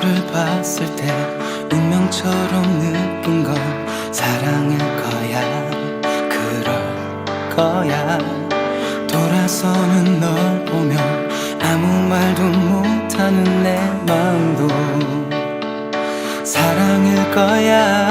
봤을 때 운명처럼 느낀 건 사랑일 거야. 그럴 거야. 돌아서는 널 보며 아무 말도 못하는 내 마음도 사랑일 거야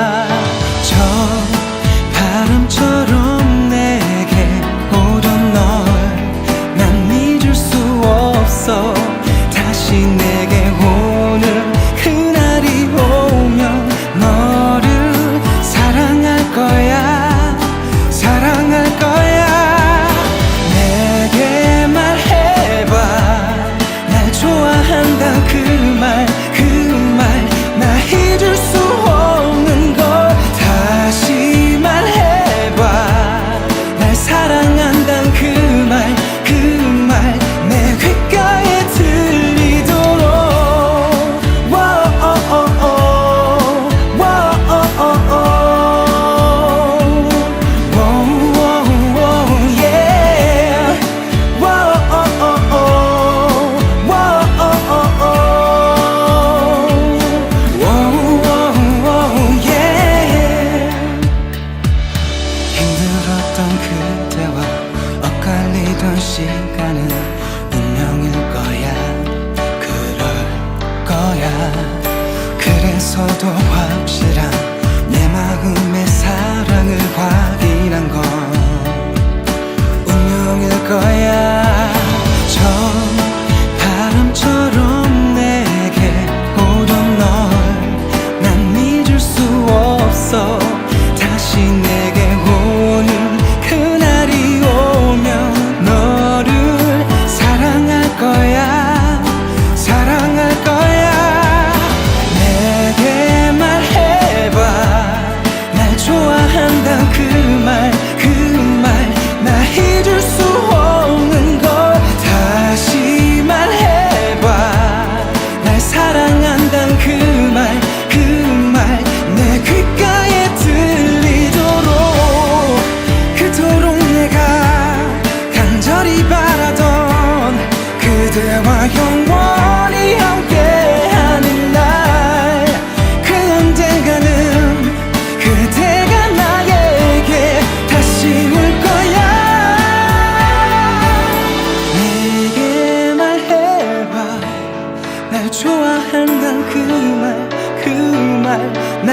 시간은 운명일 거야. 그럴 거야. 그래서도 확실한 내 마음의 영원히 함께하는 날. 그 언젠가는 그대가 나에게 다시 올 거야. 내게 말해봐. 날 좋아한단 그말그말 나